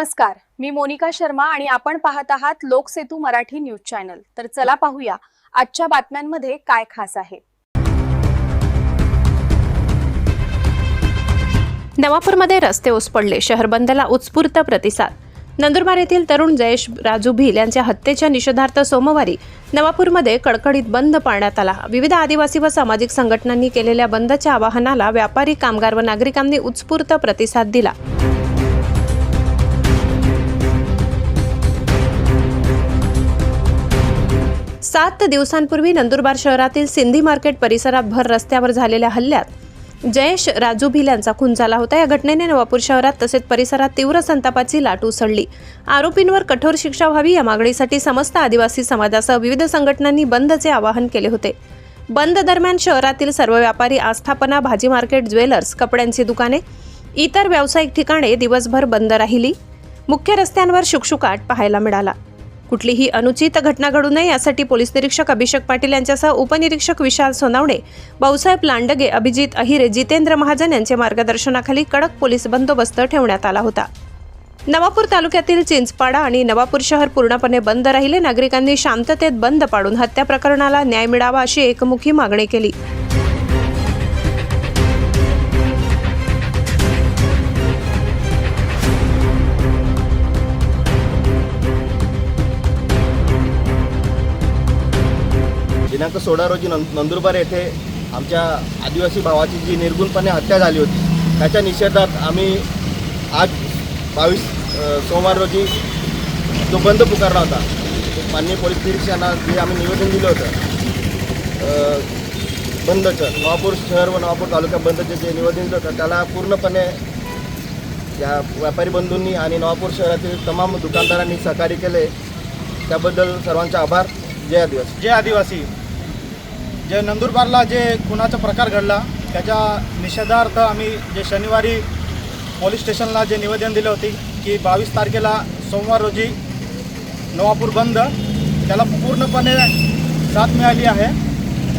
नमस्कार मी मोनिका शर्मा आणि आपण पाहत आहात लोकसेतू मराठी न्यूज चॅनल. तर चला पाहूया आजच्या बातम्यांमध्ये काय खास आहे. नवापूरमध्ये रस्ते ओस पडले शहर बंदला उत्स्फूर्त प्रतिसाद. नंदुरबार येथील तरुण जयेश राजू भिल यांच्या हत्येच्या निषेधार्थ सोमवारी नवापूरमध्ये कडकडीत बंद पाळण्यात आला. विविध आदिवासी व सामाजिक संघटनांनी केलेल्या बंदच्या आवाहनाला व्यापारी कामगार व नागरिकांनी उत्स्फूर्त प्रतिसाद दिला. सात दिवसांपूर्वी नंदुरबार शहरातील सिंधी मार्केट परिसरात भर रस्त्यावर झालेल्या हल्ल्यात जयेश राजू भिल यांचा खून झाला होता. या घटनेने नवापूर शहरात तसेच परिसरात तीव्र संतापाची लाट उसळली. आरोपींवर कठोर शिक्षा व्हावी या मागणीसाठी समस्त आदिवासी समाजासह विविध संघटनांनी बंदचे आवाहन केले होते. बंद दरम्यान शहरातील सर्व व्यापारी आस्थापना भाजी मार्केट ज्वेलर्स कपड्यांची दुकाने इतर व्यावसायिक ठिकाणे दिवसभर बंद राहिली. मुख्य रस्त्यांवर शुकशुकाट पाहायला मिळाला. कुठलीही अनुचित घटना घडू नये यासाठी पोलीस निरीक्षक अभिषेक पाटील यांच्यासह उपनिरीक्षक विशाल सोनावणे भाऊसाहेब लांडगे अभिजित अहिरे जितेंद्र महाजन यांच्या मार्गदर्शनाखाली कडक पोलीस बंदोबस्त ठेवण्यात आला होता. नवापूर तालुक्यातील चिंचपाडा आणि नवापूर शहर पूर्णपणे बंद राहिले. नागरिकांनी शांततेत बंद पाडून हत्या प्रकरणाला न्याय मिळावा अशी एकमुखी मागणी केली. दिनांक सोळा रोजी नं नंदुरबार येथे आमच्या आदिवासी भावाची जी निर्गुणपणे हत्या झाली होती त्याच्या निषेधात आम्ही आज बावीस सोमवार रोजी जो बंद पुकारला होता माननीय पोलीस निरीक्षकांना जे आम्ही निवेदन दिलं होतं बंदचं नवापूर शहर व नवापूर तालुका बंदचं जे निवेदन दिलं होतं त्याला पूर्णपणे या व्यापारी बंधूंनी आणि नवापूर शहरातील तमाम दुकानदारांनी सहकार्य केले. त्याबद्दल सर्वांचे आभार. जय आदिवासी. जे आदिवासी. जे नंदुरबारला जे खुनाचा प्रकार घडला त्याच्या निषेधार्थ आम्ही जे शनिवारी पोलीस स्टेशनला जे निवेदन दिले होते की बावीस तारखेला सोमवार रोजी नवापूर बंद त्याला पूर्णपणे साथ मिळाली आहे.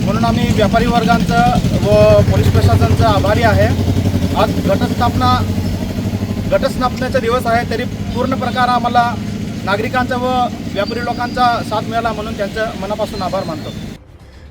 म्हणून आम्ही व्यापारी वर्गांचं व पोलीस प्रशासनाचं आभारी आहे. आज घटस्थापना घटस्थापनेचा दिवस आहे तरी पूर्ण प्रकार आम्हाला नागरिकांचा व व्यापारी लोकांचा साथ मिळाला म्हणून त्यांचं मनापासून आभार मानतो.